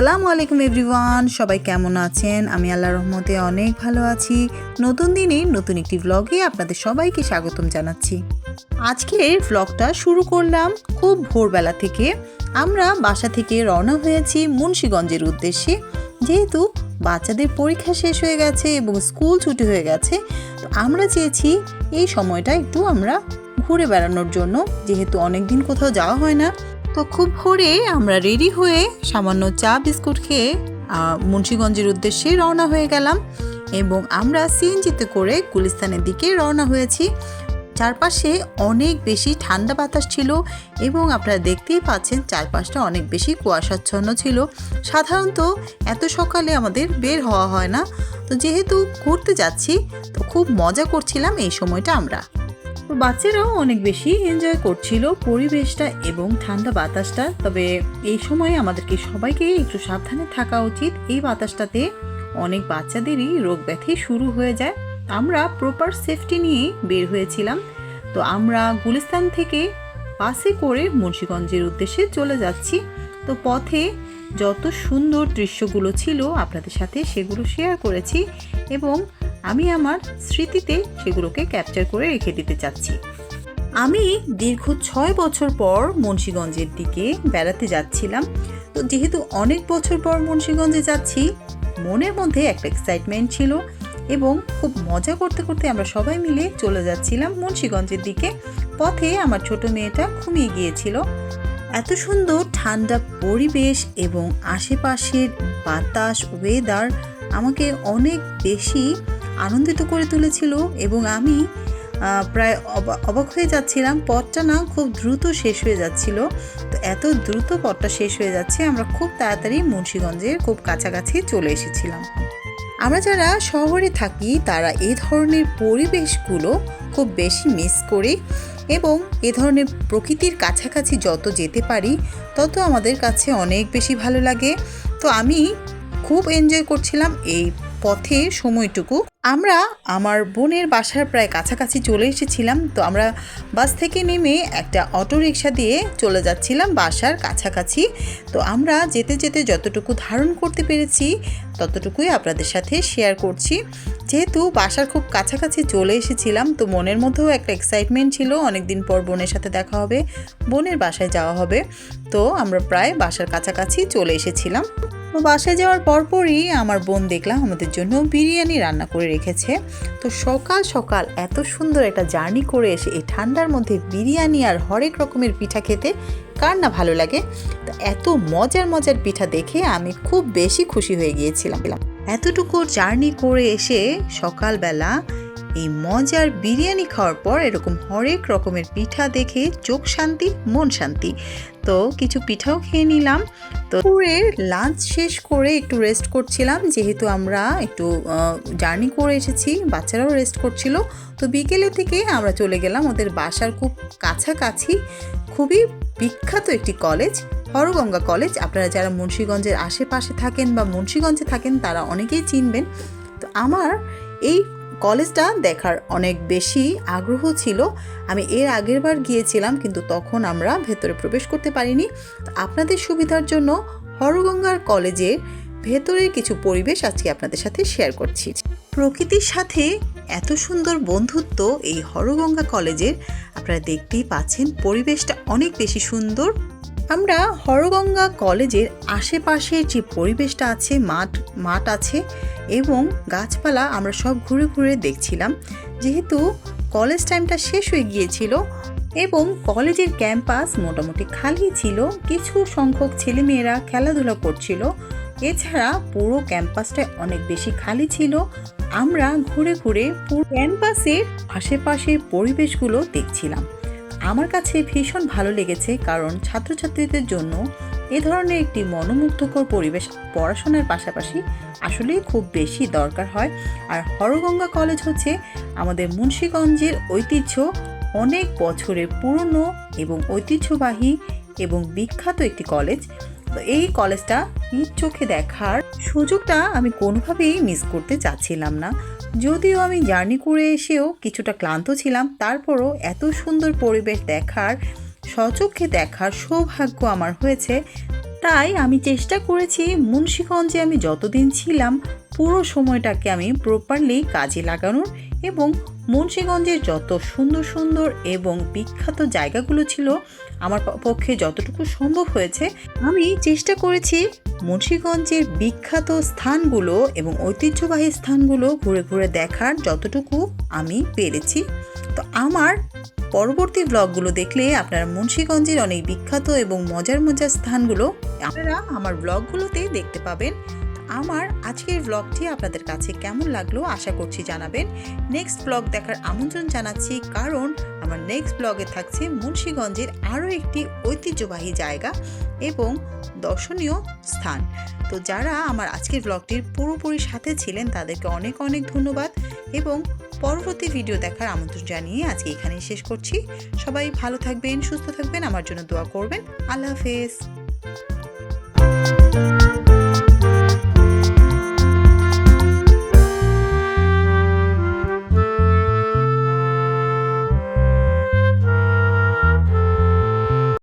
আসসালামু আলাইকুম এভরিওয়ান, সবাই কেমন আছেন? আমি আল্লাহ রহমতে অনেক ভালো আছি। নতুন দিনে নতুন একটি ব্লগে আপনাদের সবাইকে স্বাগতম জানাচ্ছি। আজকের ব্লগটা শুরু করলাম খুব ভোরবেলা থেকে। আমরা বাসা থেকে রওনা হয়েছি মুন্সীগঞ্জের উদ্দেশ্যে। যেহেতু বাচ্চাদের পরীক্ষা শেষ হয়ে গেছে এবং স্কুল ছুটি হয়ে গেছে, তো আমরা চেয়েছি এই সময়টা একটু আমরা ঘুরে বেড়ানোর জন্য। যেহেতু অনেক দিন কোথাও যাওয়া হয় না তো খুব ভোরে আমরা রেডি হয়ে সামান্য চা বিস্কুট খেয়ে মুন্সীগঞ্জের উদ্দেশ্যে রওনা হয়ে গেলাম এবং আমরা সিএনজিতে করে গুলিস্তানের দিকে রওনা হয়েছি। চারপাশে অনেক বেশি ঠান্ডা বাতাস ছিল এবং আপনারা দেখতেই পাচ্ছেন চারপাশটা অনেক বেশি কুয়াশাচ্ছন্ন ছিল। সাধারণত এত সকালে আমাদের বের হওয়া হয় না। তো যেহেতু ঘুরতে যাচ্ছি, তো খুব মজা করছিলাম এই সময়টা আমরা। বাচ্চারাও অনেক বেশি এনজয় করছিল পরিবেশটা এবং ঠান্ডা বাতাসটা। তবে এই সময় আমাদেরকে সবাইকে একটু সাবধানে থাকা উচিত। এই বাতাসটাতে অনেক বাচ্চাদেরই রোগ ব্যাধি শুরু হয়ে যায়। আমরা প্রপার সেফটি নিয়ে বের হয়েছিলাম। তো আমরা গুলিস্তান থেকে বাসে করে মুন্সীগঞ্জের উদ্দেশ্যে চলে যাচ্ছি। তো পথে যত সুন্দর দৃশ্যগুলো ছিল, আপনাদের সাথে সেগুলো শেয়ার করেছি এবং আমি আমার স্মৃতিতে সেগুলোকে ক্যাপচার করে রেখে দিতে চাচ্ছি। আমি দীর্ঘ ছয় বছর পর মুন্সীগঞ্জের দিকে বেড়াতে যাচ্ছিলাম। তো যেহেতু অনেক বছর পর মুন্সীগঞ্জে যাচ্ছি, মনের মধ্যে একটা এক্সাইটমেন্ট ছিল এবং খুব মজা করতে করতে আমরা সবাই মিলে চলে যাচ্ছিলাম মুন্সীগঞ্জের দিকে। পথে আমার ছোট মেয়েটা ঘুমিয়ে গিয়েছিল। এত সুন্দর ঠান্ডা পরিবেশ এবং আশেপাশের বাতাস ওয়েদার আমাকে অনেক বেশি আনন্দিত করে তুলেছিল এবং আমি প্রায় অবা- অবাক হয়ে যাচ্ছিলাম। পথটা না খুব দ্রুত শেষ হয়ে যাচ্ছিল। তো এত দ্রুত পথটা শেষ হয়ে যাচ্ছে, আমরা খুব তাড়াতাড়ি মুন্সীগঞ্জের খুব কাছাকাছি চলে এসেছিলাম। আমরা যারা শহরে থাকি, তারা এই ধরনের পরিবেশগুলো খুব বেশি মিস করি এবং এ ধরনের প্রকৃতির কাছাকাছি যত যেতে পারি, তত আমাদের কাছে অনেক বেশি ভালো লাগে। তো আমি খুব এনজয় করছিলাম এই পথে সময়টুকু আমরা আমার বোনের বাসার প্রায় কাছাকাছি চলে এসেছিলাম, তো আমরা বাস থেকে নেমে একটা অটো রিক্সা দিয়ে চলে যাচ্ছিলাম বাসার কাছাকাছি। তো আমরা যেতে যেতে যতটুকু ধারণ করতে পেরেছি, ততটুকুই আপনাদের সাথে শেয়ার করছি। যেহেতু বাসার খুব কাছাকাছি চলে এসেছিলাম, তো মনের মধ্যেও একটা এক্সাইটমেন্ট ছিল অনেক দিন পর বোনের সাথে দেখা হবে, বোনের বাসায় যাওয়া হবে। তো আমরা প্রায় বাসার কাছাকাছি চলে এসেছিলাম। বাসায় যাওয়ার পরপরই আমার বোন দেখলাম আমাদের জন্য বিরিয়ানি রান্না করে রেখেছে। তো সকাল সকাল এত সুন্দর একটা জার্নি করে এসে এই ঠান্ডার মধ্যে বিরিয়ানি আর হরেক রকমের পিঠা খেতে কার না ভালো লাগে? তো এত মজার মজার পিঠা দেখে আমি খুব বেশি খুশি হয়ে গিয়েছিলাম। এতটুকু জার্নি করে এসে সকালবেলা এই মজার বিরিয়ানি খাওয়ার পর এরকম হরেক রকমের পিঠা দেখে চোখ শান্তি, মন শান্তি। তো কিছু পিঠাও খেয়ে নিলাম। তো পুরে লাঞ্চ শেষ করে একটু রেস্ট করছিলাম। যেহেতু আমরা একটু জার্নি করে এসেছি, বাচ্চারাও রেস্ট করছিল। তো বিকেলে থেকে আমরা চলে গেলাম ওদের বাসার খুব কাছাকাছি। খুবই বিখ্যাত একটি কলেজ হরগঙ্গা কলেজ আপনারা যারা মুন্সীগঞ্জের আশেপাশে থাকেন বা মুন্সীগঞ্জে থাকেন, তারা অনেকেই চিনবেন। তো আমার এই কলেজটা দেখার অনেক বেশি আগ্রহ ছিল। আমি এর আগের বার গিয়েছিলাম, কিন্তু তখন আমরা ভেতরে প্রবেশ করতে পারিনি। আপনাদের সুবিধার জন্য হরগঙ্গার কলেজের ভেতরের কিছু পরিবেশ আজকে আপনাদের সাথে শেয়ার করছি। প্রকৃতির সাথে এত সুন্দর বন্ধুত্ব এই হরগঙ্গা কলেজের, আপনারা দেখতেই পাচ্ছেন পরিবেশটা অনেক বেশি সুন্দর। আমরা হরগঙ্গা কলেজের আশেপাশের যে পরিবেশটা আছে, মাঠ মাঠ আছে এবং গাছপালা আমরা সব ঘুরে ঘুরে দেখছিলাম। যেহেতু কলেজ টাইমটা শেষ হয়ে গিয়েছিল এবং কলেজের ক্যাম্পাস মোটামুটি খালি ছিল, কিছু সংখ্যক ছেলেমেয়েরা খেলাধুলা করছিল। এছাড়া পুরো ক্যাম্পাসটা অনেক বেশি খালি ছিল। আমরা ঘুরে ঘুরে পুরো ক্যাম্পাসের আশেপাশের পরিবেশগুলো দেখছিলাম। আমার কাছে ভীষণ ভালো লেগেছে কারণ ছাত্রছাত্রীদের জন্য এ ধরনের একটি মনোমুগ্ধকর পরিবেশ পড়াশোনার পাশাপাশি আসলেই খুব বেশি দরকার হয়। আর হরগঙ্গা কলেজ হচ্ছে আমাদের মুন্সীগঞ্জের ঐতিহ্য অনেক বছরের পুরনো এবং ঐতিহ্যবাহী এবং বিখ্যাত একটি কলেজ। তো এই কলেজটা নিজ চোখে দেখার সুযোগটা আমি কোনোভাবেই মিস করতে চাচ্ছিলাম না। যদিও আমি জার্নি করে এসেও কিছুটা ক্লান্ত ছিলাম, তারপরও এত সুন্দর পরিবেশ দেখার, সচক্ষে দেখার সৌভাগ্য আমার হয়েছে। তাই আমি চেষ্টা করেছি মুন্সীগঞ্জে আমি যতদিন ছিলাম, পুরো সময়টাকে আমি প্রপারলি কাজে লাগানোর এবং মুন্সীগঞ্জের যত সুন্দর সুন্দর এবং বিখ্যাত জায়গাগুলো ছিল আমার পক্ষে যতটুকু সম্ভব হয়েছে, আমি চেষ্টা করেছি মুন্সীগঞ্জের বিখ্যাত স্থানগুলো এবং ঐতিহ্যবাহী স্থানগুলো ঘুরে ঘুরে দেখার যতটুকু আমি পেরেছি। তো আমার পরবর্তী ব্লগগুলো দেখলে আপনারা মুন্সীগঞ্জের অনেক বিখ্যাত এবং মজার মজার স্থানগুলো আপনারা আমার ব্লগগুলোতে দেখতে পাবেন। আমার আজকের ব্লগটি আপনাদের কাছে কেমন লাগল আশা করছি জানাবেন। নেক্সট ব্লগ দেখার আমন্ত্রণ জানাচ্ছি কারণ আমার নেক্সট ব্লগে থাকছে মুন্সীগঞ্জের আরও একটি ঐতিহ্যবাহী জায়গা এবং দর্শনীয় স্থান। তো যারা আমার আজকের ব্লগটির পুরোপুরি সাথে ছিলেন তাদেরকে অনেক অনেক ধন্যবাদ এবং পরবর্তী ভিডিও দেখার আমন্ত্রণ জানিয়ে আজকে এখানেই শেষ করছি। সবাই ভালো থাকবেন, সুস্থ থাকবেন, আমার জন্য দোয়া করবেন। আল্লাহ হাফেজ।